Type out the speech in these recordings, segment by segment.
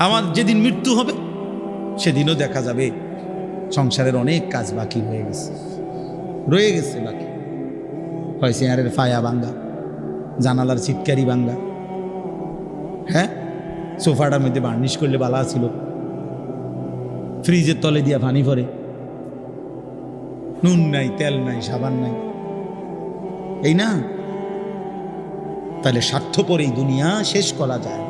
আমার যেদিন মৃত্যু হবে, সেদিনও দেখা যাবে। সংসারের অনেক কাজ বাকি হয়ে গেছে। রয়ে গেছে বাকি। হয় চেয়ারের ফায়া ভাঙ্গা, জানালার চিৎকারি ভাঙ্গা। হ্যাঁ? সোফাটার মধ্যে বার্নিশ করলে বালা ছিল। ফ্রিজের তলে দিয়া পানি ভরে। নুন নাই, তেল নাই, সাবান নাই। এই না? তাহলে স্বার্থপর এই দুনিয়া শেষ করা যায়।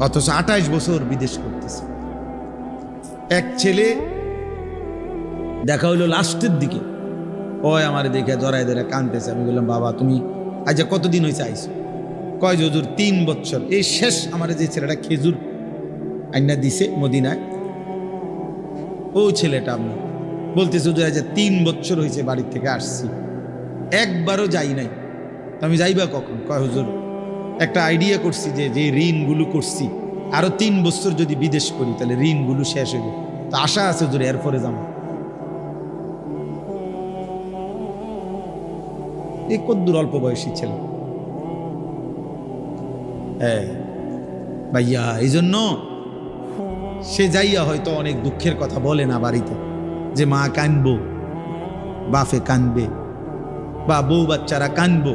অথচ আঠাইশ বছর বিদেশ করতেছে। এক ছেলে দেখা হইল লাস্টের দিকে। ওই আমার দেখে জড়াই ধরে কানতেছে, আমি বললাম, বাবা, তুমি আজ কতদিন হয়েছে আইসো কয় যজুর তিন বছর। এই শেষ আমার যে ছেলেটা খেজুর আইনা দিছে মদিনায়, ও ছেলেটা আমি বলতেছে যে আজ তিন বছর হয়েছে বাড়ির থেকে আসছি। একবারও যাই নাই। আমি যাইবা কখন? কয়, হুজুর একটা আইডিয়া করছি যে যে ঋণগুলো করছি। আরও তিন বছর যদি বিদেশ করি, তাহলে ঋণগুলো শেষ হইবে। তো আশা আছে হুজুর এরপরে যাব। এই কদ্দুর অল্প বয়সী ছেলে। হ্যাঁ। ভাইয়া এই জন্য সে যাইয়া হয়তো অনেক দুঃখের কথা বলে না বাড়িতে, যে মা কানবো বাফে কানবে, বা বউ বাচ্চারা কানবো।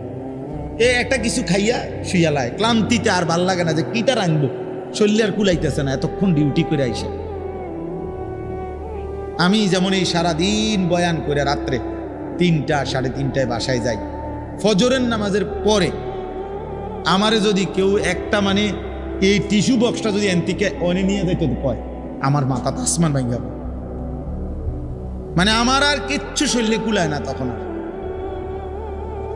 এ একটা কিছু খাইয়া শুয়ালায় ক্লান্তিতে আর ভালো লাগে না যে কিটা রাখব শরীরে আর কুলাইতেছে না, এতক্ষণ ডিউটি করে আইসে। আমি যেমন এই সারাদিন বয়ান করে রাত্রে তিনটা, সাড়ে তিনটায় বাসায় যাই। ফজরের নামাজের পরে আমারে যদি কেউ একটা মানে এই টিস্যু বক্সটা যদি এনতিকে অনে নিয়ে যেত কয়, আমার মাথা তো আসমান ভাঙ্গা। মানে আমার আর কিচ্ছু শরীরে কুলায় না তখন আর।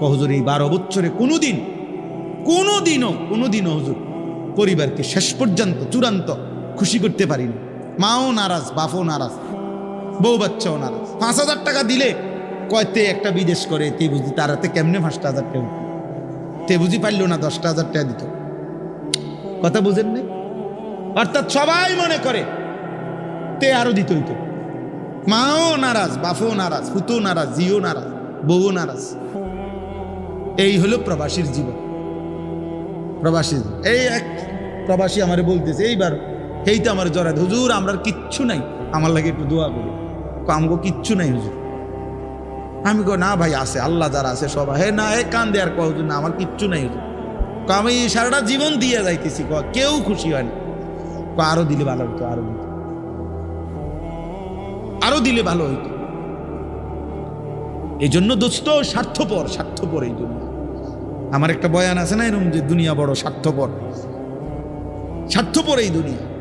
কহজুর এই বারো বছরে কোনোদিন, কোনোদিনও কোনোদিনও হুজুর পরিবারকে শেষ পর্যন্ত, চূড়ান্ত খুশি করতে পারিনি। মাও নারাজ, বাপও নারাজ, বউ বাচ্চাও নারাজ। পাঁচ হাজার টাকা দিলে কয়তে একটা বিদেশ করে, তে বুঝি তারাতে কেমনে পাঁচটা হাজার টাকা? তে বুঝি পারল না দশটা হাজার টাকা দিত। কথা বুঝেন নাই? অর্থাৎ সবাই মনে করে, তে আরও দিত হইতো। মাও নারাজ, বাপও নারাজ ফুতো নারাজ জিও নারাজ বউ নারাজ। এই হলো প্রবাসীর জীবন। প্রবাসী, এই এক প্রবাসী আমার বলতেছে, এইবার এই তো আমার জড়াত হুজুর, আমরা কিচ্ছু নাই। আমার লাগে একটু দোয়া করি। আমগো কিচ্ছু নাই হুজুর। আমি কো না ভাই, আছে। আল্লাহ যারা আছে সব হে না হে কান দেয়ার কহ না, আমার কিচ্ছু নাই হুজুর। আমি সারাটা জীবন দিয়ে যাইতেছি। ক কেউ খুশি হয় না। আরও দিলে ভালো হইতো, আরও দিলে। আরও দিলে ভালো হইতো। এই জন্য দোস্ত, স্বার্থপর স্বার্থপর এই জন্য আমার একটা বয়ান আছে না এরকম যে দুনিয়া বড় স্বার্থপর? স্বার্থপর এই দুনিয়া।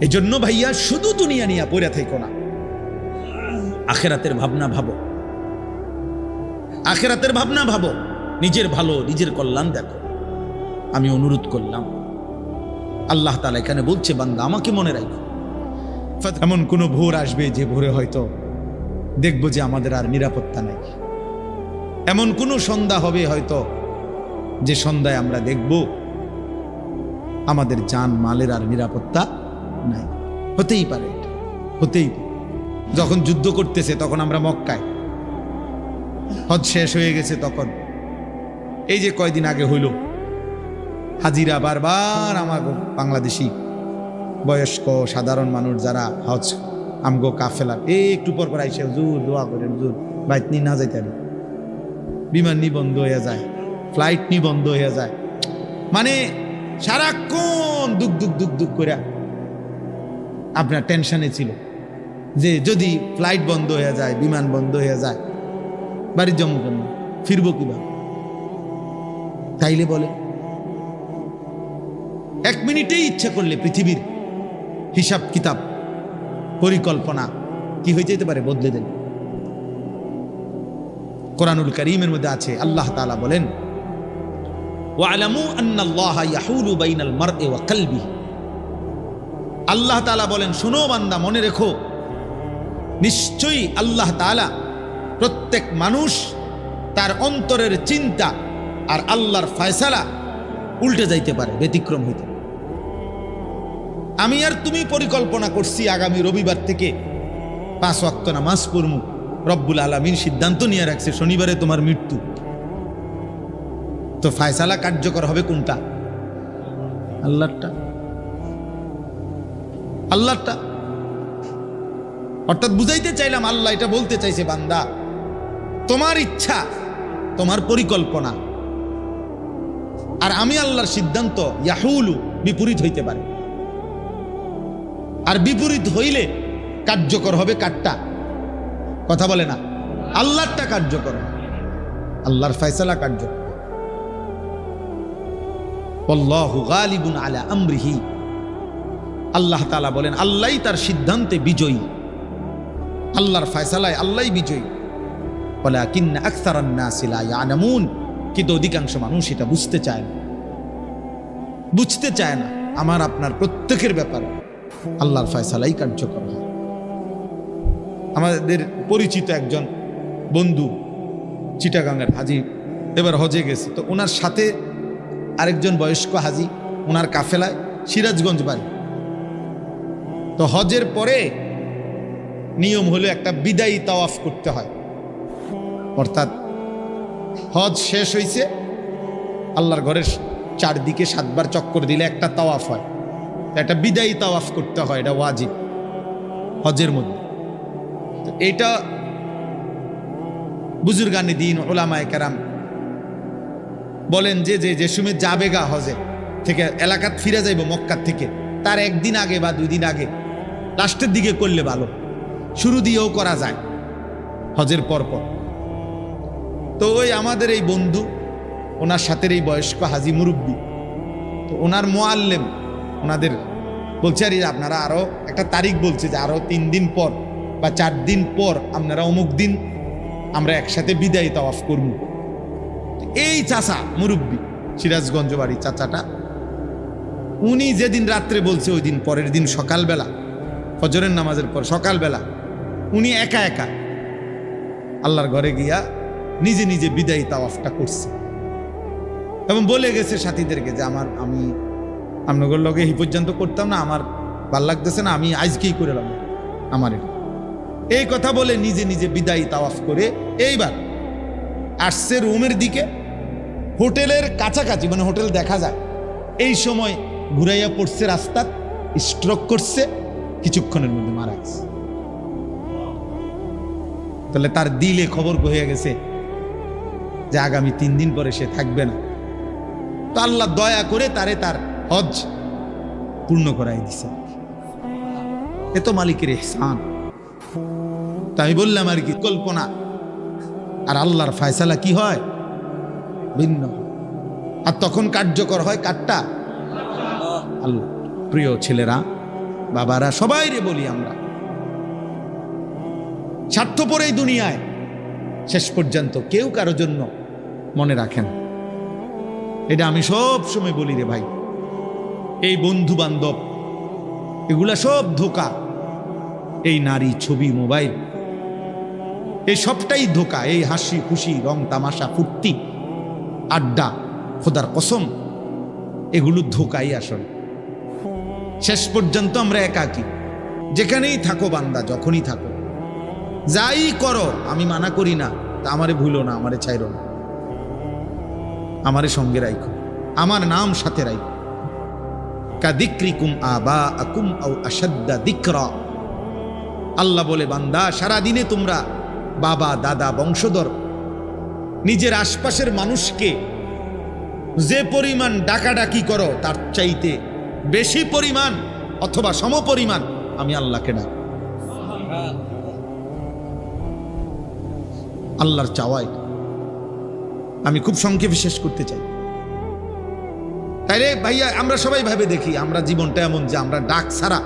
এই জন্য ভাইয়া, শুধু দুনিয়া নিয়ে পড়ে থাইকো না। আখেরাতের ভাবনা ভাবো। আখেরাতের ভাবনা ভাবো। নিজের ভালো, নিজের কল্যাণ দেখো। আমি অনুরোধ করলাম, আল্লাহ তালা এখানে বলছে, বান্দা, আমাকে মনে রাখো। এমন কোনো ভোর আসবে যে ভোরে হয়তো দেখব যে আমাদের আর নিরাপত্তা নাই। এমন কোনো সন্ধ্যা হবে হয়তো যে সন্ধ্যায় আমরা দেখব আমাদের জান মালের আর নিরাপত্তা নাই। হতেই পারে হতেই যখন যুদ্ধ করতেছে তখন আমরা মক্কায়। হজ শেষ হয়ে গেছে তখন। এই যে কয়দিন আগে হইল, হাজিরা বারবার আমার বাংলাদেশি বয়স্ক সাধারণ মানুষ যারা হজ, আমগো কাফেলা এই একটু পর পর আইসে জোর দোয়া করেন জোর বাইক নিয়ে না যাইতে বিমান নি বন্ধ হয়ে যায় ফ্লাইট নি বন্ধ হয়ে যায়। মানে সারাক্ষণ দুক দুক দুক দুক করে আপনার টেনশনে ছিল যে যদি ফ্লাইট বন্ধ হয়ে যায়, বিমান বন্ধ হয়ে যায় বাড়ির জমা কেন? ফিরবো কীভাবে? তাইলে বলে, এক মিনিটেই ইচ্ছা করলে পৃথিবীর হিসাব কিতাব পরিকল্পনা, কি হয়ে যেতে পারে বদলে দেন। কোরআনুল করিমের মধ্যে আছে, আল্লাহ তালা বলেন আল্লাহ তাআলা বলেন, শুনো বান্দা, মনে রেখো, নিশ্চয়ই আল্লাহ তাআলা প্রত্যেক মানুষ তার অন্তরের চিন্তা আর আল্লাহর ফয়সালা উল্টে যাইতে পারে, ব্যতিক্রম হইতে আমি আর তুমি পরিকল্পনা করছি আগামী রবিবার থেকে পাঁচ ওয়াক্ত নামাজ পড়মু। রব্বুল আলমিন সিদ্ধান্ত নিয়ে রাখছে, শনিবারে তোমার মৃত্যু। তো ফায়সালা কার্যকর হবে কোনটা? আল্লাহটা আল্লাহটা অর্থাৎ বুঝাইতে চাইলাম, আল্লাহ এটা বলতে চাইছে বান্দা, তোমার ইচ্ছা, তোমার পরিকল্পনা। আর আমি আল্লাহর সিদ্ধান্ত, ইয়াহুলু, বিপরীত হইতে পারে। আর বিপরীত হইলে কার্যকর হবে কাটটা কথা বলে না। আল্লাহরটা কার্যকর। আল্লাহর ফয়সালা কার্যকর। আল্লাহু আলা আমরিহি। আল্লাহ তাআলা বলেন, আল্লাহই তার সিদ্ধান্তে বিজয়ী। আল্লাহর ফয়সালায় আল্লাহই বিজয়ী। বলে কিন্না লা কিন্তু অধিকাংশ মানুষ এটা বুঝতে চায় না। বুঝতে চায় না, আমার, আপনার প্রত্যেকের ব্যাপারে। আল্লাহর ফয়সালাই কার্যকর হয়। আমাদের পরিচিত একজন বন্ধু চিটাগাঙ্গের হাজি, এবার হজে গেছে। তো ওনার সাথে আরেকজন বয়স্ক হাজি, ওনার কাফেলায় সিরাজগঞ্জ বাড়ি। তো হজের পরে নিয়ম হলো একটা বিদায়ী তাওয়াফ করতে হয়। অর্থাৎ হজ শেষ হয়েছে আল্লাহর ঘরের চারদিকে সাতবার চক্কর দিলে একটা তাওয়াফ হয়। একটা বিদায়ী তাওয়াফ করতে হয়, এটা ওয়াজিব হজের মধ্যে। এটা বুজুর্গানি দিন ওলামায় কেরাম বলেন যে যে যে সময় যাবে গা হজে, থেকে এলাকাত ফিরে যাইব মক্কার থেকে, তার একদিন আগে বা দুই দিন আগে, লাস্টের দিকে করলে ভালো, শুরু দিয়েও করা যায়, হজের পর পর। তো ওই আমাদের এই বন্ধু, ওনার সাথে এই বয়স্ক হাজি মুরব্বী, তো ওনার মোয়াল্লেম ওনাদের বলছে, আর আপনারা আরও একটা তারিখ বলছে যে আরও তিন দিন পর বা চার দিন পর আপনারা অমুক দিন আমরা একসাথে বিদায় তাওয়াফ করব। এই চাচা মুরব্বী, সিরাজগঞ্জ বাড়ি চাচাটা, উনি যেদিন রাত্রে বলছে ওই দিন পরের দিন সকালবেলা, ফজরের নামাজের পর সকালবেলা, উনি একা একা আল্লাহর ঘরে গিয়া নিজে নিজে বিদায়ী তাওয়াফটা করছে। এবং বলে গেছে সাথীদেরকে যে আমার, আমি আপনাদের লগে এই পর্যন্ত করতাম না, আমার ভালো লাগতেছে না, আমি আজকেই করে আমার এটা। এই কথা বলে নিজে নিজে বিদায়ী তাওয়াফ করে এইবার আসছে রুমের দিকে। হোটেলের কাছাকাছি মানে হোটেল দেখা যায়। এই সময় ঘুরাইয়া পড়ছে রাস্তা স্ট্রোক করছে, কিছুক্ষণের মধ্যে মারা গেছে। তাহলে তার দিলে খবর হয়ে গেছে? যে আগামী তিন দিন পরে সে থাকবে না। তো আল্লাহ দয়া করে তারে তার হজ পূর্ণ করাই দিছে। এ তো মালিকের এহসান তা আমি বললাম, আর কি কল্পনা? আর আল্লাহর ফায়সালা কি হয়? ভিন্ন আর তখন কার্যকর হয় কাঠটা আল্লাহ। প্রিয় ছেলেরা, বাবারা সবাই রে বলি আমরা, স্বার্থপর এই দুনিয়ায় শেষ পর্যন্ত কেউ কারও জন্য মনে রাখেন এটা আমি সব সময় বলি রে ভাই। এই বন্ধু বান্ধব এগুলা সব ধোকা। এই নারী ছবি, মোবাইল এই সবটাই ধোকা, এই হাসি, খুশি, রং, তামাশা, ফুর্তি, আড্ডা, খোদার কসম, এগুলো ধোকাই আসলে। শেষ পর্যন্ত আমরা একাকি। যেখানেই থাকো বান্দা, যখনই থাকো। যাই করো, আমি মানা করি না, তা আমারে ভুলো না, আমারে ছাইরো না। আমারে সঙ্গে রাইখো, আমার নাম সাথে রাখো কাদিক্রিকুম আবা আকুম আও আসাদ্দা আল্লাহ বলে, বান্দা, সারাদিনে তোমরা বাবা, দাদা, বংশধর, নিজের আশপাশের মানুষকে যে পরিমাণ ডাকাডাকি করো, তার চাইতে বেশি পরিমাণ অথবা সমপরিমাণ আমি আল্লাহকে ডাক। আল্লাহর চাওয়াই আমি খুব সংক্ষেপে শেষ করতে চাই। তাই রে ভাইয়া, আমরা সবাই ভাবে দেখি, আমরা জীবনটা এমন যে আমরা ডাক ছাড়া,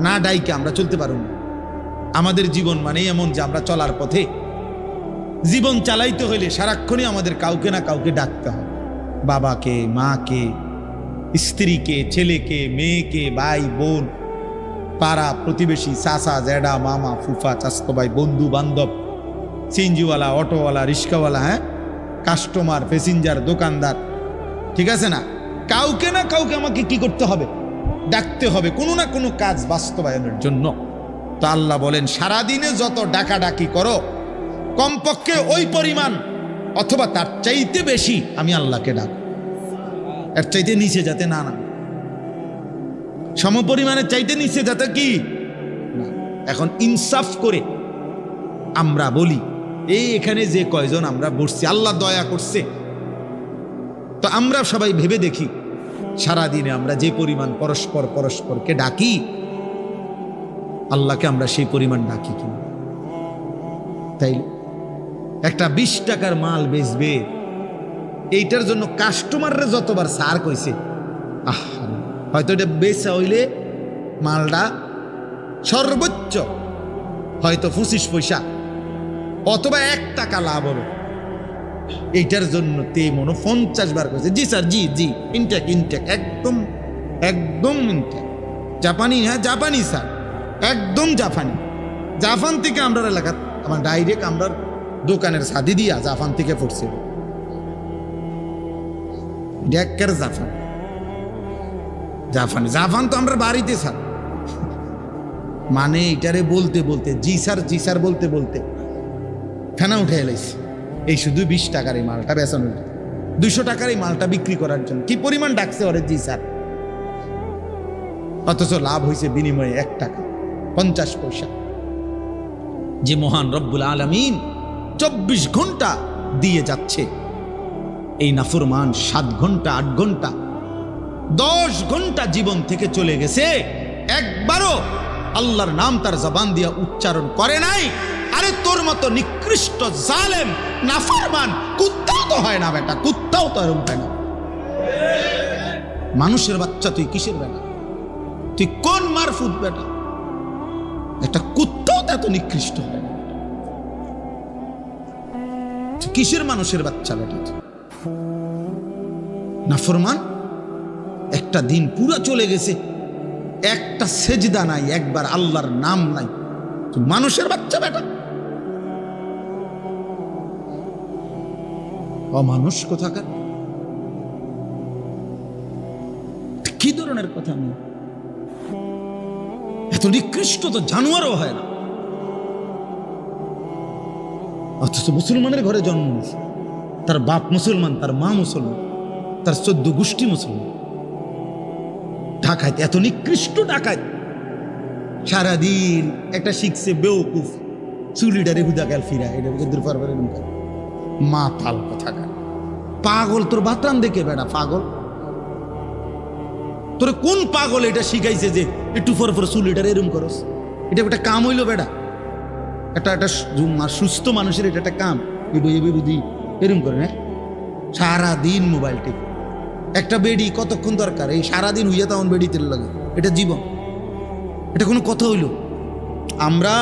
না ডাইকে আমরা চলতে পারব না। আমাদের জীবন মানে এমন যে আমরা চলার পথে। জীবন চালাইতে হইলে সারাক্ষণই আমাদের কাউকে না কাউকে ডাকতে হবে। বাবাকে, মাকে, স্ত্রীকে, ছেলেকে, মেয়েকে, ভাই, বোন, পাড়া, প্রতিবেশী, চাচা জ্যাডা মামা, ফুফা চাস্তো ভাই, বন্ধু, বান্ধব, সিএনজিওয়ালা, অটোওয়ালা, রিক্সাওয়ালা হ্যাঁ? কাস্টমার, প্যাসেঞ্জার, দোকানদার, ঠিক আছে না? কাউকে না কাউকে আমাকে কি করতে হবে? ডাকতে হবে কোনো না কোনো কাজ বাস্তবায়নের জন্য। তো আল্লাহ বলেন, সারাদিনে যত ডাকাডাকি করো, কমপক্ষে ওই পরিমাণ, অথবা তার চাইতে বেশি আমি আল্লাহকে ডাক এর চাইতে নিচে যাতে না না সমপরিমাণের চাইতে নিচে যাতে কি এখন ইনসাফ করে আমরা বলি এই এখানে যে কয়জন আমরা বসছি, আল্লাহ দয়া করছে। তো আমরা সবাই ভেবে দেখি, সারাদিনে আমরা যে পরিমাণ পরস্পর পরস্পরকে ডাকি আল্লাহকে আমরা সেই পরিমাণ ডাকি কি তাই একটা বিশ টাকার মাল বেচবে, এইটার জন্য কাস্টমাররা যতবার সার কইছে, আহ হয়তো এটা বেচা হইলে মালটা সর্বোচ্চ হয়তো পঁচিশ পয়সা অথবা এক টাকা লাভ হবে। এইটার জন্য তে মনে পঞ্চাশ বার করেছে জি স্যার জি জি ইনটেক ইনটেক একদম একদম ইনটেক জাপানি হ্যাঁ জাপানি স্যার একদম জাপানি জাফান থেকে আমরা এলাকা আমার ডাইরেক্ট আমরা দোকানের সাদি দিয়া জাপান থেকে পড়ছে। ডেকের জাপান জাপানি জাপান তো আমরা বাড়িতে স্যার। মানে এটারে বলতে বলতে, জি স্যার জি স্যার বলতে বলতে ফেনা উঠে এলাইছে। এই শুধু বিশ টাকার এই মালটা বেচানো দুশো টাকার এই মালটা বিক্রি করার জন্য। কি পরিমাণ ডাকছে ওরে জি স্যার? অথচ লাভ হয়েছে বিনিময়ে এক টাকা। পঞ্চাশ পয়সা। যে মহান রব্বুল আলমিন চব্বিশ ঘণ্টা দিয়ে যাচ্ছে। এই নাফরমান সাত ঘণ্টা, আট ঘণ্টা, দশ ঘণ্টা জীবন থেকে চলে গেছে। একবারও আল্লাহর নাম তার জবান দিয়া উচ্চারণ করে নাই। আরে তোর মতো নিকৃষ্ট জালেম, নাফরমান কুত্তাও তো হয় না বেটা, কুত্তাও তো এরকম হয় না। মানুষের বাচ্চা তুই কিসের বেটা? তুই কোন মারফুত বেটা? একটা কুত্তাও এত নিকৃষ্ট। হয় কিসের মানুষের বাচ্চা বেটা? নাফরমান একটা দিন পুরো চলে গেছে, একটা সেজদা নাই, একবার আল্লাহর নাম নাই। মানুষের বাচ্চা বেটা? অমানুষ কোথাকার? কি ধরনের কথা আমি? এত নিকৃষ্ট তো জানোয়ারও হয় না। অথচ মুসলমানের ঘরে জন্ম নিয়েছে। তার বাপ মুসলমান, তার মা মুসলমান, তার চোদ্দ গোষ্ঠী মুসলমান। ঢাকায় এত নিকৃষ্ট ঢাকায় সারাদিন একটা শিখছে বেউকুফ চুলিটারে হুদা গেল ফিরা এটা মা তাল কথা পাগল, তোর বাতান দেখে বেড়া, পাগল। তোর কোন পাগল এটা শিখাইছে যে একটু পর পর এটা এরম করস? এটা একটা কাম হইল বেড়া একটা একটা সুস্থ মানুষের এটা একটা কাম। এবে এরম করে হ্যাঁ? সারাদিন মোবাইল টিপ। একটা বেডি কতক্ষণ দরকার? এই সারাদিন হইয়া তখন বেডি তেল লাগে। এটা জীবন। এটা কোনো কথা হইল? আমরা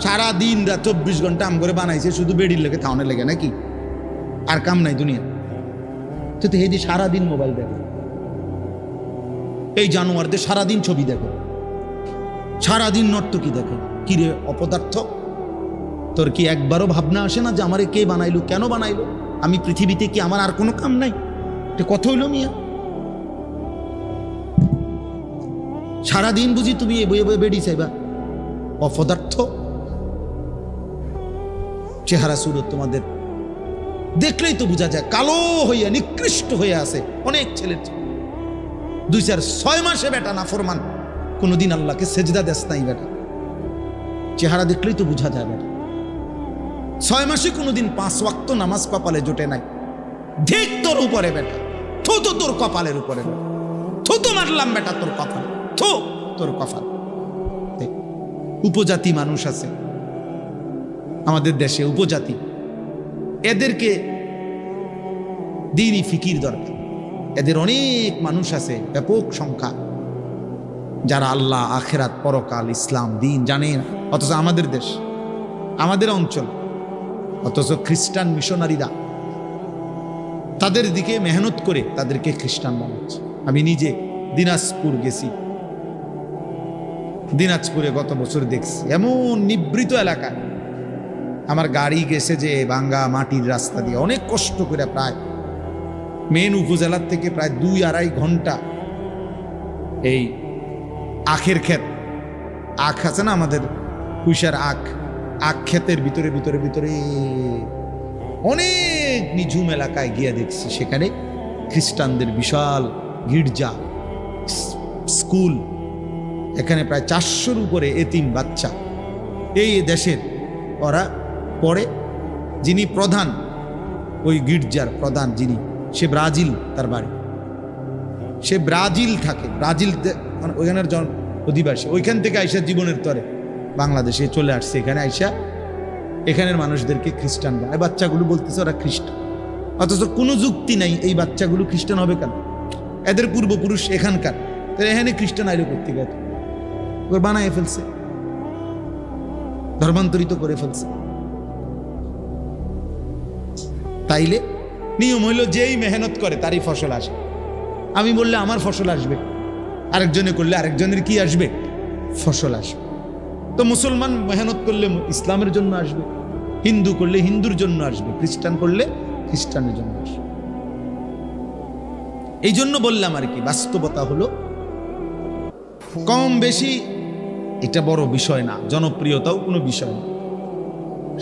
সারা দিন রাত চব্বিশ ঘণ্টা আম করে বানাইছে, শুধু বেডির লেগে থাউনের লেগে, নাকি? আর কাম নাই দুনিয়া তো হেদি সারাদিন মোবাইল দেখো। এই জানোয়ারদের সারাদিন ছবি দেখো। সারাদিন নর্তকী দেখো। কি রে অপদার্থ? তোর কি একবারও ভাবনা আসে না যে আমারে কে বানাইলো, কেন বানাইলো? আমি পৃথিবীতে কি আমার আর কোনো কাম নাই? এটা কথা হইল মিয়া। সারাদিন বুঝি তুমি এ বয়ে বয়ে বেড়ি চাইবা। অপদার্থ? চেহারা সুরত তোমাদের। দেখলেই তো বোঝা যায়, কালো হইয়া নিকৃষ্ট হয়ে আছে। অনেক ছেলের। দুই চার ছয় মাসে বেটা না ফরমান কোনোদিন আল্লাহকে সেজদা দেস নাই বেটা। চেহারা দেখলেই তো বোঝা যায় বেটা। ছয় মাসে কোনোদিন পাঁচ ওয়াক্ত নামাজ কপালে জোটে নাই। ঠিক তোর উপরে বেটা। থু তো তোর কপালের উপরে থু তো মারলাম বেটা তোর কপাল। থু, তোর কপাল। উপজাতি মানুষ আছে। আমাদের দেশে উপজাতি। এদেরকে দিনই ফিকির দরকার। এদের অনেক মানুষ আছে, ব্যাপক সংখ্যা। যারা আল্লাহ, আখেরাত, পরকাল, ইসলাম, দিন জানে না অথচ আমাদের দেশ, আমাদের অঞ্চল, অথচ খ্রিস্টান মিশনারিরা তাদের দিকে মেহনত করে তাদেরকে খ্রিস্টান বানাচ্ছে আমি নিজে দিনাজপুর গেছি। দিনাজপুরে গত বছর দেখছি, এমন নিবৃত এলাকায়। আমার গাড়ি গেছে যে বাঙ্গা মাটির রাস্তা দিয়ে, অনেক কষ্ট করে প্রায় মেন উপজেলার থেকে প্রায় দুই আড়াই ঘণ্টা এই আখের ক্ষেত। আখ আছে না আমাদের? কুইশার আখ। আখ ক্ষেতের ভিতরে ভিতরে ভিতরে অনেক নিঝুম এলাকায় গিয়ে দেখছি সেখানে খ্রিস্টানদের বিশাল গির্জা, স্কুল, এখানে প্রায় চারশোর উপরে এতিম বাচ্চা। এই দেশের ওরা পড়ে, যিনি প্রধান, ওই গির্জার প্রধান যিনি। সে ব্রাজিল তার বাড়ি। সে ব্রাজিল থাকে, ব্রাজিল মানে ওইখানের জন অধিবাসী। ওইখান থেকে আইসা জীবনের তরে বাংলাদেশে চলে আসছে। এখানে আইসা এখানের মানুষদেরকে খ্রিস্টান বানায় বাচ্চাগুলো বলতেছে ওরা খ্রিস্টান। অথচ কোনো যুক্তি নাই, এই বাচ্চাগুলো খ্রিস্টান হবে কেন? এদের পূর্বপুরুষ এখানকার। তাহলে এখানে খ্রিস্টান আইলো করতে গেছে ওর বানায় ফেলছে। ধর্মান্তরিত করে ফেলছে। তাইলে নিয়ম হইল যেই মেহনত করে, তারই ফসল আসে। আমি বললে, আমার ফসল আসবে। আরেকজনে করলে, আরেকজনের কি আসবে? ফসল আসবে। তো মুসলমান মেহনত করলে ইসলামের জন্য আসবে, হিন্দু করলে হিন্দুর জন্য আসবে, খ্রিস্টান করলে খ্রিস্টানের জন্য আসবে। এই জন্য বললাম আর কি, বাস্তবতা হলো কম বেশি এটা বড় বিষয় না, জনপ্রিয়তাও কোনো বিষয় না।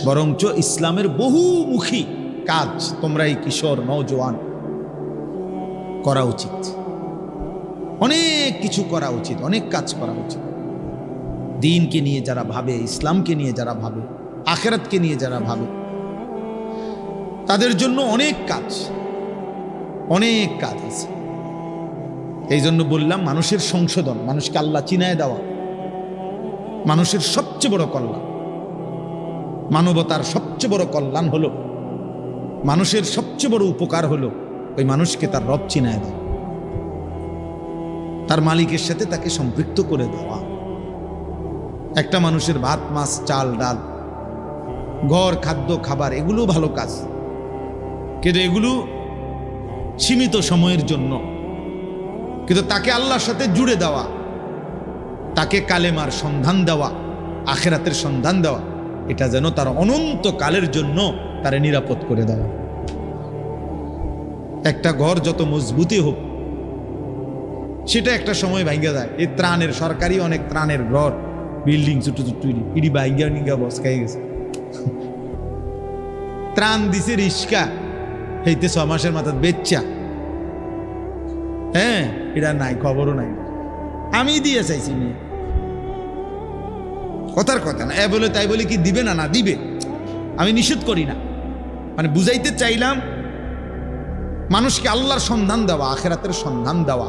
বরঞ্চ ইসলামের বহুমুখী কাজ তোমরা এই কিশোর, নওজোয়ান করা উচিত। অনেক কিছু করা উচিত, অনেক কাজ করা উচিত। দিনকে নিয়ে যারা ভাবে, ইসলামকে নিয়ে যারা ভাবে, আখেরাতকে নিয়ে যারা ভাবে, তাদের জন্য অনেক কাজ অনেক কাজ আছে। এই জন্য বললাম, মানুষের সংশোধন, মানুষকে আল্লাহ চিনায় দেওয়া, মানুষের সবচেয়ে বড় কল্যাণ, মানবতার সবচেয়ে বড় কল্যাণ হলো মানুষের সবচেয়ে বড় উপকার হলো ওই মানুষকে তার রব চিনায় দেওয়া। তার মালিকের সাথে তাকে সম্পৃক্ত করে দেওয়া। একটা মানুষের ভাত, মাছ, চাল, ডাল, ঘর, খাদ্য, খাবার এগুলো ভালো কাজ। কিন্তু এগুলো সীমিত সময়ের জন্য। কিন্তু তাকে আল্লাহর সাথে জুড়ে দেওয়া, তাকে কালেমার সন্ধান দেওয়া, আখেরাতের সন্ধান দেওয়া, এটা যেন তার অনন্ত কালের জন্য তারে নিরাপদ করে দেওয়া একটা ঘর যত মজবুতি হোক, সেটা একটা সময় ভাঙ্গা যায়। এই ত্রাণের, সরকারি অনেক ত্রাণের ঘর, বিল্ডিং ছোট ছোট ইডি ভাঙ্গা নিঙ্গা বসকাই গেছে। ত্রাণ দিছে রিস্কা, হইতে ছ মাসের মাথা বেচ্চা। হ্যাঁ এটা নাই, খবরও নাই। আমি দিয়ে চাইছি মেয়ে। কথার কথা না, এ বলে তাই বলে কি দিবে না না দিবে? আমি নিষেধ করি না। মানে বুঝাইতে চাইলাম, মানুষকে আল্লাহর সন্ধান দেওয়া, আখেরাতের সন্ধান দেওয়া,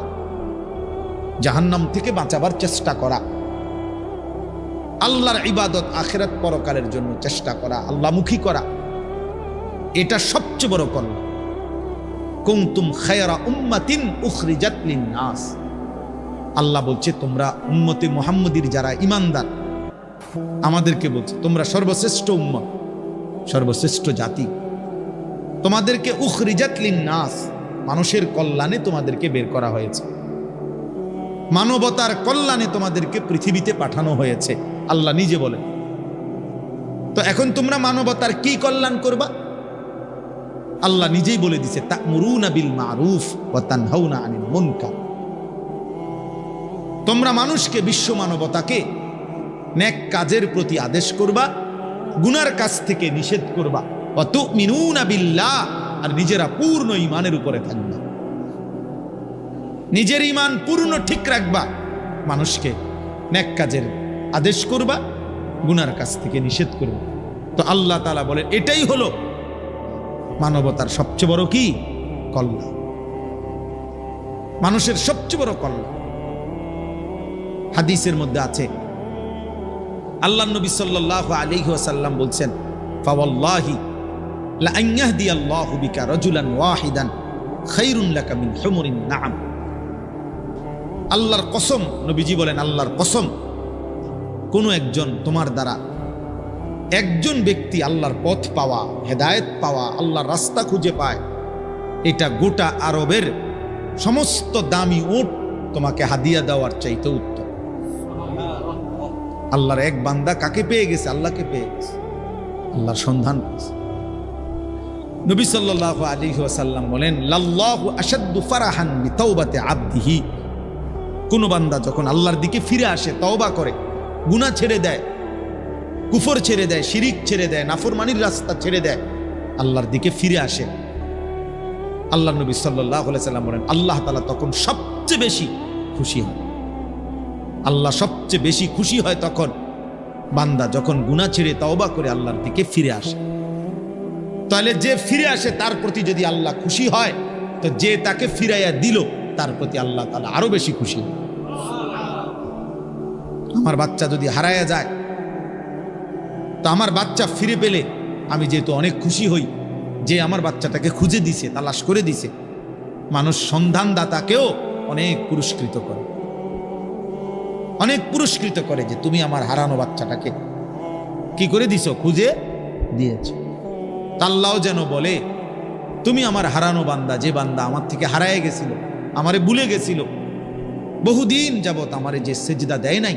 জাহান্নাম থেকে বাঁচাবার চেষ্টা করা, আল্লাহর ইবাদত আখেরাত পরকালের জন্য চেষ্টা করা, আল্লাহমুখী করা, এটা সবচেয়ে বড় কল্যাণ কুমতুম খায়রা উম্মাতিন উখরিজাত নাস আল্লাহ বলছে, তোমরা উম্মতে মুহাম্মদির যারা ইমানদার আমাদেরকে বলছে, তোমরা সর্বশ্রেষ্ঠ উম্মত, সর্বশ্রেষ্ঠ জাতি। তোমাদেরকে উখরিজাত নাস মানুষের কল্যাণে তোমাদেরকে বের করা হয়েছে। মানবতার কল্যাণে তোমাদেরকে পৃথিবীতে পাঠানো হয়েছে, আল্লাহ নিজে বলেন। তো এখন তোমরা মানবতার কি কল্যাণ করবা? আল্লাহ নিজেই বলে দিছে, তা'মুরুনা বিল মারুফ মুনকার। তোমরা মানুষকে বিশ্ব মানবতাকে নেক কাজের প্রতি আদেশ করবা, গুনার কাছ থেকে নিষেধ করবা। বিল্লাহ। আর নিজেরা পূর্ণ ঈমানের উপরে থাকবা। নিজের ঈমান পূর্ণ ঠিক রাখবা। মানুষকে নেক কাজের আদেশ করবা, গুনার কাছ থেকে নিষেধ করবা। তো আল্লাহ তাআলা বলেন, এটাই হলো মানবতার সবচেয়ে বড় কি? কল্যাণ মানুষের সবচেয়ে বড় কল্যাণ হাদিসের মধ্যে আছে। আল্লাহ নবী সাল্লাল্লাহু আলাইহি ওয়াসাল্লাম বলছেন, ফাওয়াল্লাহি লা আন ইয়াহদি আল্লাহু বিকা রাজুলান ওয়াহিদান খায়রুন লাকা মিন হুমুরিন নাআম। আল্লাহর কসম, নবীজি বলেন, আল্লাহর কসম। কোনো একজন তোমার দ্বারা একজন ব্যক্তি আল্লাহর পথ পাওয়া, হেদায়েত পাওয়া, আল্লাহর রাস্তা খুঁজে পায়, এটা গোটা আরবের সমস্ত দামি উট তোমাকে হাদিয়া দেওয়ার চাইতে উত্তম। আল্লাহর এক বান্দা কাকে পেয়ে গেছে? আল্লাহকে পেয়ে গেছে। আল্লাহর সন্ধান পেয়েছে। নবী সাল্লাল্লাহু আলাইহি ওয়াসাল্লাম বলেন, লাল্লাহু আশাদ্দু ফারাহান বিতাওবাতি আবদিহি। কোন বান্দা যখন আল্লাহর দিকে ফিরে আসে, তওবা করে, গুনাহ ছেড়ে দেয়, কুফর ছেড়ে দেয়, শিরিক ছেড়ে দেয়, নাফরমানির রাস্তা ছেড়ে দেয়, আল্লাহর দিকে ফিরে আসে। আল্লাহ নবী সাল্লাহ সাল্লাম বলেন, আল্লাহ তালা তখন সবচেয়ে বেশি খুশি হয়। আল্লাহ সবচেয়ে বেশি খুশি হয় তখন বান্দা যখন গুণা ছেড়ে তওবা করে আল্লাহর দিকে ফিরে আসে। তাহলে যে ফিরে আসে তার প্রতি যদি আল্লাহ খুশি হয়, তো যে তাকে ফিরাইয়া দিল, তার প্রতি আল্লাহ তালা আরও বেশি খুশি। আমার বাচ্চা যদি হারায়া যায়, তো আমার বাচ্চা ফিরে পেলে আমি যেহেতু অনেক খুশি হই, যে আমার বাচ্চাটাকে খুঁজে দিছে, তালাশ করে দিছে, মানুষ সন্ধানদাতাকেও অনেক পুরস্কৃত করে। অনেক পুরস্কৃত করে যে তুমি আমার হারানো বাচ্চাটাকে কি করে দিছো? খুঁজে দিয়েছ। তাল্লাও যেন বলে, তুমি আমার হারানো বান্দা, যে বান্দা আমার থেকে হারায় গেছিল, আমারে ভুলে গেছিল, বহুদিন যাবত আমারে যে সেজদা দেয় নাই,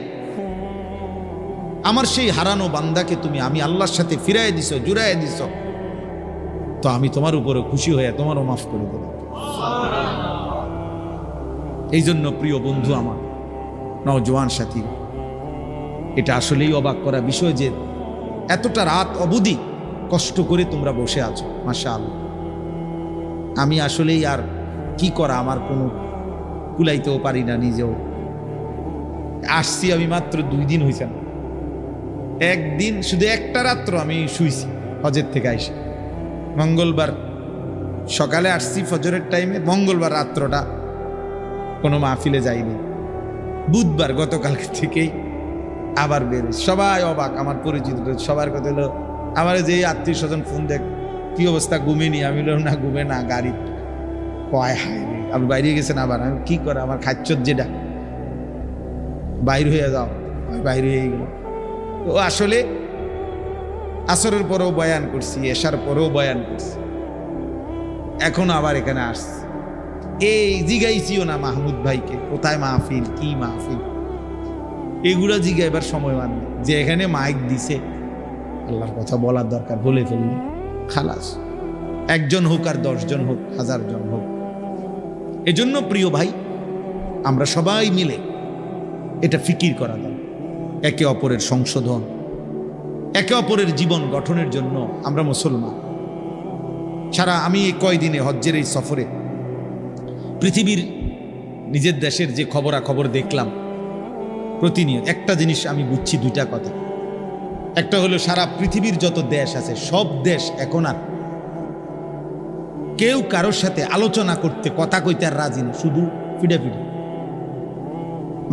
আমার সেই হারানো বান্দাকে তুমি আমি আল্লাহর সাথে ফিরাই দিছ জুড়াই দিছ, তো আমি তোমার উপরে খুশি হয়ে তোমারও মাফ করে দেব। এই জন্য প্রিয় বন্ধু আমার, নওজোয়ান সাথী, এটা আসলেই অবাক করা বিষয় যে এতটা রাত অবধি কষ্ট করে তোমরা বসে আছো মাসা আমি আসলেই আর কি করা, আমার কোনো কুলাইতেও পারি না নিজেও। আসছি আমি মাত্র দুই দিন হয়েছে না। একদিন, শুধু একটা রাত্র আমি শুইছি হজের থেকে আইসি। মঙ্গলবার সকালে আসছি, ফজরের টাইমে মঙ্গলবার রাত্রটা কোনো মাহফিলে যাইনি। বুধবার গতকালকে থেকেই আবার বের হইছি। সবাই অবাক, আমার পরিচিত সবার কথা হলো আমার যে আত্মীয় স্বজন ফোন দেখ, কি অবস্থা, ঘুমেনি? আমি বললাম, না, ঘুমে না, গাড়ি। কয়, হায় রে, আপনি বাইরে গেছেন আবার? আমি কি করে, আমার খাচ্চর যেটা। বাইর হয়ে যাও। আমি বাইর হয়ে গেল ও আসলে আসরের পরেও বয়ান করছি, এসার পরেও বয়ান করছি। এখন আবার এখানে আসছি। এই জিগাইছিও না মাহমুদ ভাইকে, কোথায় মাহফিল? কি মাহফিল? এগুলো জিগাইবার সময় মান। যে এখানে মাইক দিছে আল্লাহর কথা বলার দরকার, বলে ফেলল খালাস। একজন হোক আর দশজন হোক হাজার জন হোক। এজন্য প্রিয় ভাই, আমরা সবাই মিলে এটা ফিকির করা দরকার। একে অপরের সংশোধন, একে অপরের জীবন গঠনের জন্য আমরা মুসলমান। সারা আমি এই কয়দিনে হজ্জের এই সফরে পৃথিবীর নিজের দেশের যে খবরাখবর দেখলাম, প্রতিনিয়ত একটা জিনিস আমি বুঝছি, দুইটা কথা। একটা হলো সারা পৃথিবীর যত দেশ আছে, সব দেশ এখন আর কেউ কারোর সাথে আলোচনা করতে, কথা কইতে আর রাজি না, শুধু ফিডে ফিডে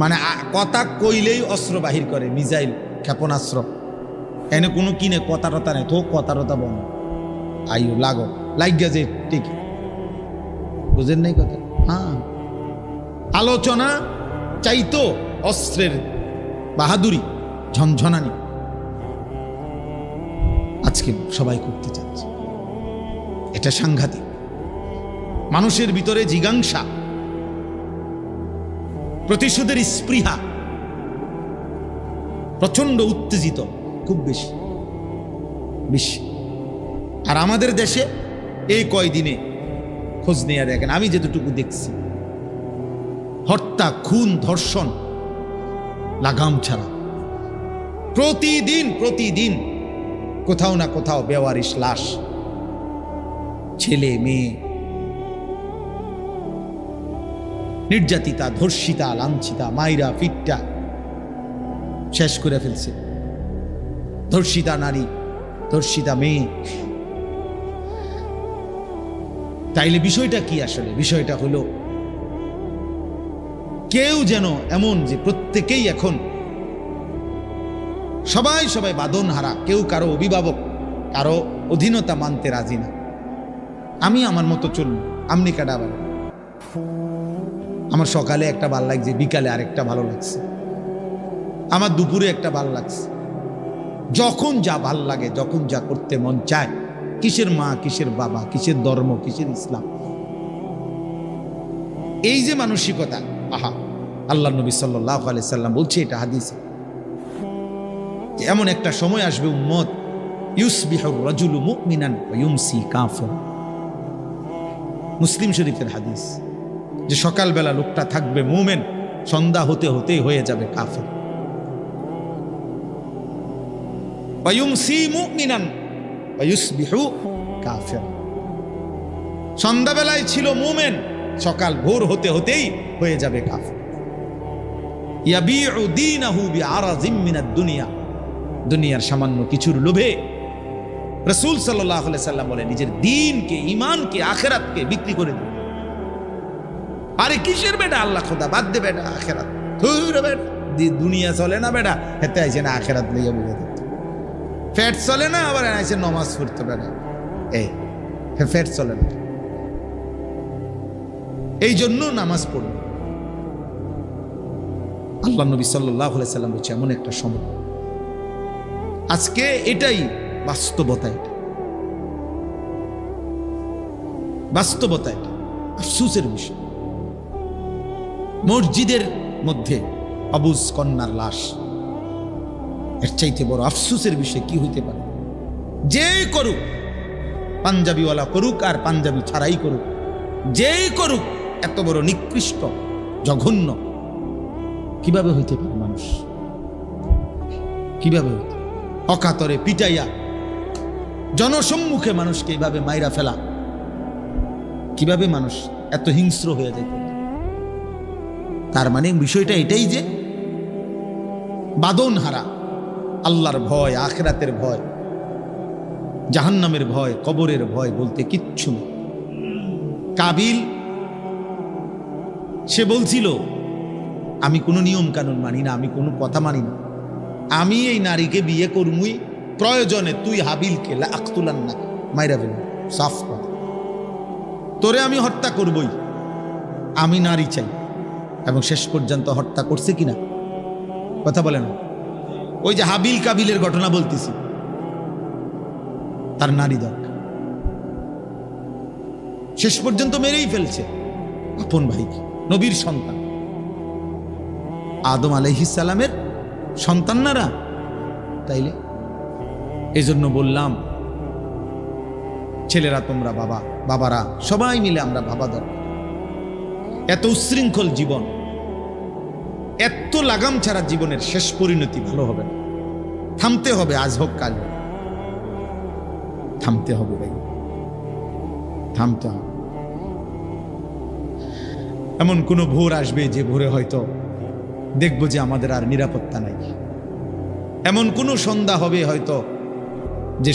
মানে কথা কইলেই অস্ত্র বাহির করে মিজাইল ক্ষেপণাস্ত্র। এনে কোনো কিনে কথা টতা নেই, তো কথা টতা বন্ধ। আইও লাগো লাগিয়া যে ঠিক বুঝেন নাই কথা? হ্যাঁ। আলোচনা চাইতো অস্ত্রের বাহাদুরি, ঝনঝনানি। আজকে সবাই করতে চাচ্ছে। এটা সাংঘাতিক। মানুষের ভিতরে জিজ্ঞাসা, প্রতিশোধের স্পৃহা প্রচণ্ড উত্তেজিত, খুব বেশি বেশি। আর আমাদের দেশে এই কয়দিনে খোঁজ নেওয়া দেখেন, আমি যেতটুকু দেখছি। হত্যা, খুন, ধর্ষণ, লাগাম ছাড়া। প্রতিদিন প্রতিদিন কোথাও না কোথাও বেওয়ারিশ লাশ। ছেলে, মেয়ে, নির্যাতিতা, ধর্ষিতা, লাঞ্ছিতা, মাইরা, ফিটটা শেষ করে ফেলছে। ধর্ষিতা নারী, ধর্ষিতা মেয়ে। তাইলে বিষয়টা কি আসলে? বিষয়টা হলো, কেউ যেন এমন যে প্রত্যেকেই এখন সবাই সবাই বাদন হারা, কেউ কারও অভিভাবক, কারও অধীনতা মানতে রাজি না। আমি আমার মতো চলব আমনি কাটা আবার আমার সকালে একটা ভালো লাগছে, বিকালে আরেকটা ভালো লাগছে। আমার দুপুরে একটা ভালো লাগছে। যখন যা ভালো লাগে, যখন যা করতে মন চায়, কিসের মা, কিসের বাবা, কিসের ধর্ম, কিসের ইসলাম? এই যে মানসিকতা, আহা আল্লাহ নবী সাল্লাহ সাল্লাম বলছে এটা হাদিসে। এমন একটা সময় আসবে, উম্মত ইউসবিহুর কাফির। মুসলিম শরীফের হাদিস, যে সকালবেলা লোকটা থাকবে মুমেন, সন্ধ্যা হতে হতেই হয়ে যাবে কাফের। সন্ধ্যাবেলায় ছিল মুমেন, সকাল ভোর হতে হতেই হয়ে যাবে কাফের। ইয়াবিউ দীনাহু বিআরাজিম মিনাদ দুনিয়া। দুনিয়ার সামান্য কিছুর লোভে রসুল সাল্লাহ সাল্লাম বলে, নিজের দিনকে ইমানকে আখেরাতকে বিক্রি করে দিল আরে কিসের বেটা? আল্লাহ খোদা বাদ দে বেটা, আখেরাত। দুনিয়া চলে না বেটা, হেতে আইছে না আখেরাত লইয়া বুঝে ফ্যাট চলে না, আবার আইছে নমাজ পড়তে বেটা। এই ফ্যাট চলে না। এই জন্য নামাজ পড়ল আল্লাহ নবী সাল্লাহ সাল্লাম বলছে, এমন একটা সময়। আজকে এটাই বাস্তবতা এটা। বাস্তবতা এটা। আফসুসের বিষয়। মসজিদের মধ্যে অবুজ কন্যার লাশ। এর চাইতে বড় আফসুসের বিষয় কি হইতে পারে? যে করুক, পাঞ্জাবিওয়ালা করুক আর পাঞ্জাবি ছাড়াই করুক যেই করুক, এত বড় নিকৃষ্ট, জঘন্য, কীভাবে হইতে পারে মানুষ? কীভাবে হইতে অকাতরে পিটাইয়া জনসম্মুখে মানুষকে এইভাবে মাইরা ফেলা। কীভাবে মানুষ এত হিংস্র হয়ে যেত তার মানে বিষয়টা এটাই যে বাদন হারা আল্লাহর ভয়, আখরাতের ভয়, জাহান্নামের ভয়, কবরের ভয় বলতে কিচ্ছু নেই। কাবিল, সে বলছিল, আমি কোনো নিয়ম কানুন মানি না, আমি কোনো কথা মানি না। আমি এই নারীকে বিয়ে করমুই প্রয়োজনে তুই হাবিলকে আখতুলান না মাইরা ফেলবি, সাফ কথা তোরে আমি হত্যা করবই, আমি নারী চাই। এবং শেষ পর্যন্ত হত্যা করছে কিনা কথা বলে না ওই যে হাবিল কাবিলের ঘটনা বলতেছি, তার নারী দরকার শেষ পর্যন্ত মেরেই ফেলছে, আপন ভাইকে নবীর সন্তান। আদম আলাইহিসালামের সন্তানরা তাইলে? এজন্য বললাম, ছেলেরা তোমরা বাবা, বাবারা, সবাই মিলে আমরা বাবা দরকার এত উশৃঙ্খল জীবন, এত লাগাম ছাড়া জীবনের শেষ পরিণতি ভালো হবে না। থামতে হবে আজ হোক কাল থামতে হবে ভাই। থামতে হবে। এমন কোনো ভোর আসবে যে ভোরে হয়তো দেখব যে আমাদের আর নিরাপত্তা নাই। এমন কোনো সন্ধ্যা হবে হয়তো যে